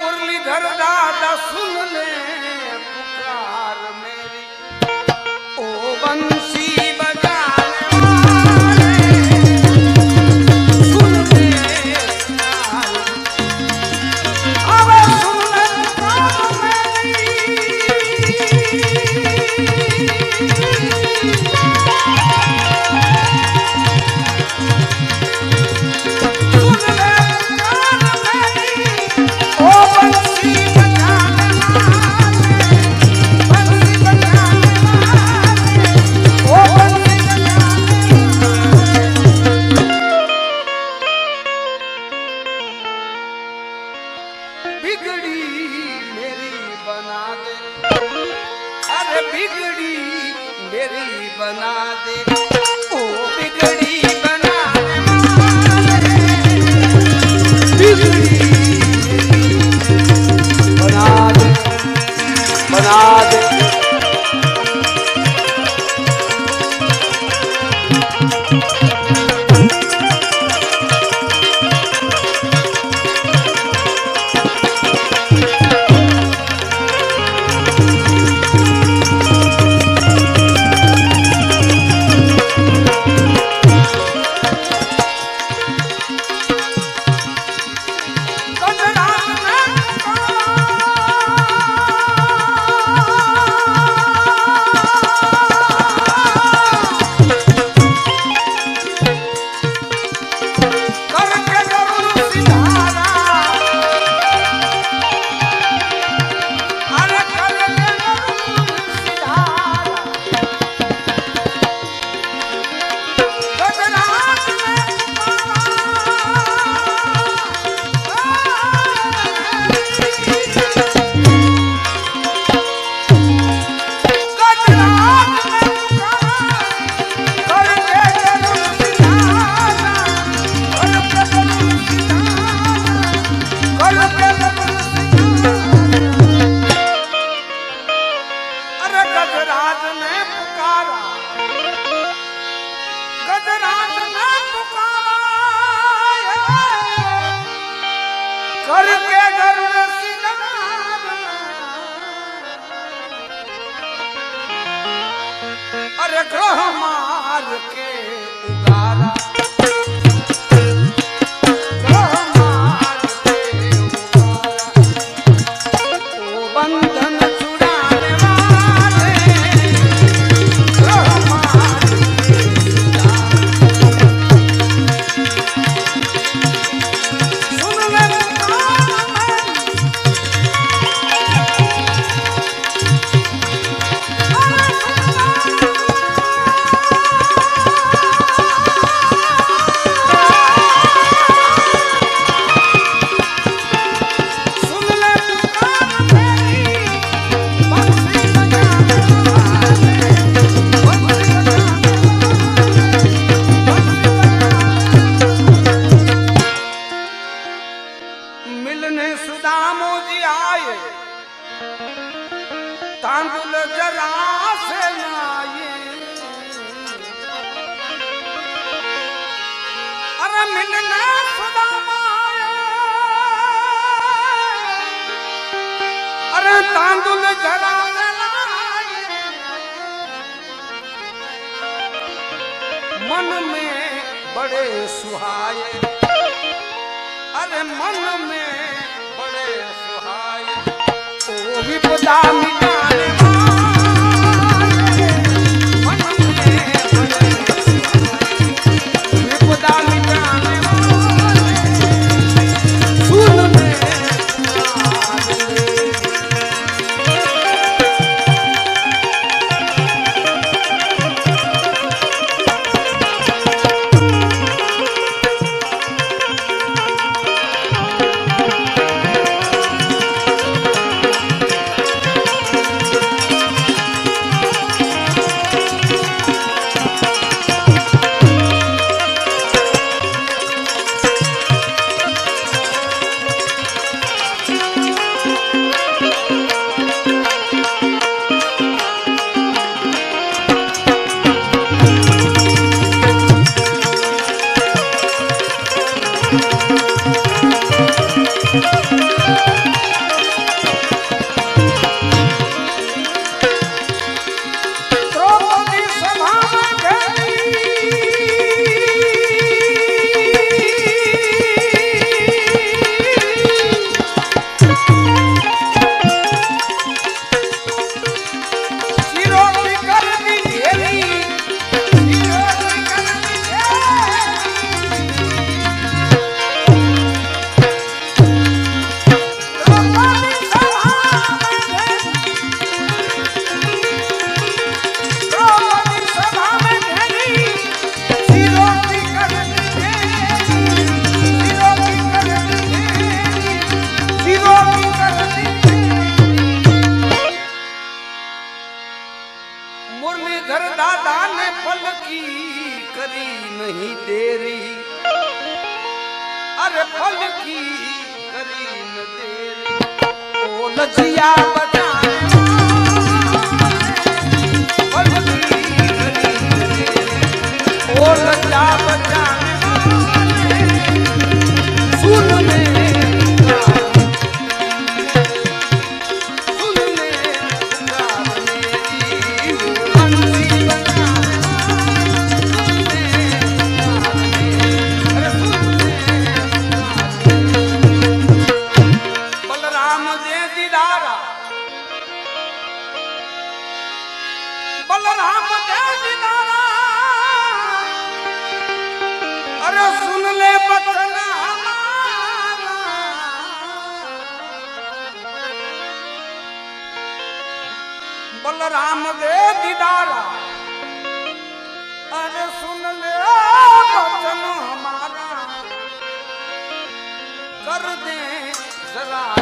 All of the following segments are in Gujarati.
મુરલીધર દાદા સુન ને પુકાર મેરી. ઓ બંધ बिगड़ी मेरी बना दे अरे बिगड़ी मेरी बना दे ओ बिगड़ी बना बिगड़ी बना दे बना दे રખડો માર तांदूल जरा से नाये अरे मिलना सदा अरे तांदूल जरा मन में बड़े सुहाए अरे मन में વિપદા મિટા Thank you. દેરી. અરે ફલકી કરી ન દેરી. ઓ લજિયા બલરામ રે દીદારા. અરે સુન લે વચન હમારા કર દે જરા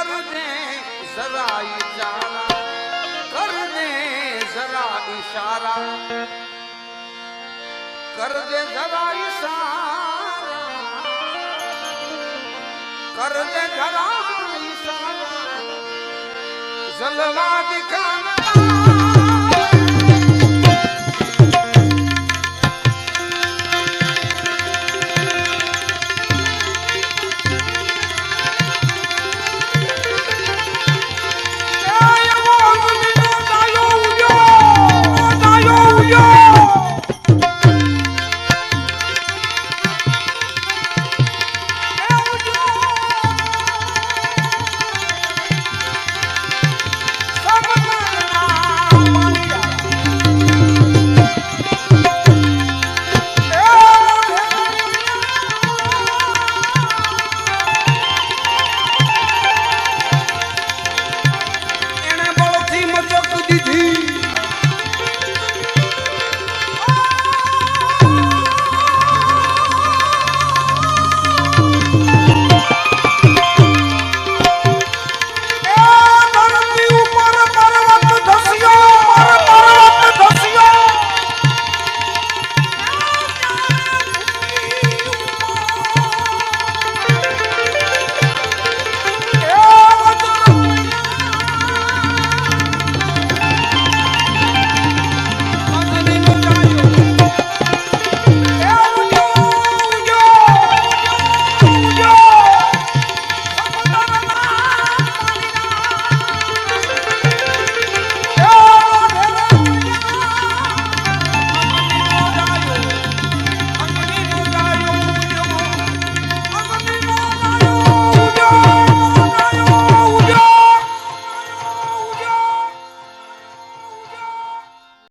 કર દે જરા ઇશારા કર દે જરા ઇશારા કર દે જરા ઇશારા કર દે જરા ઇશારા જલવા દિખાના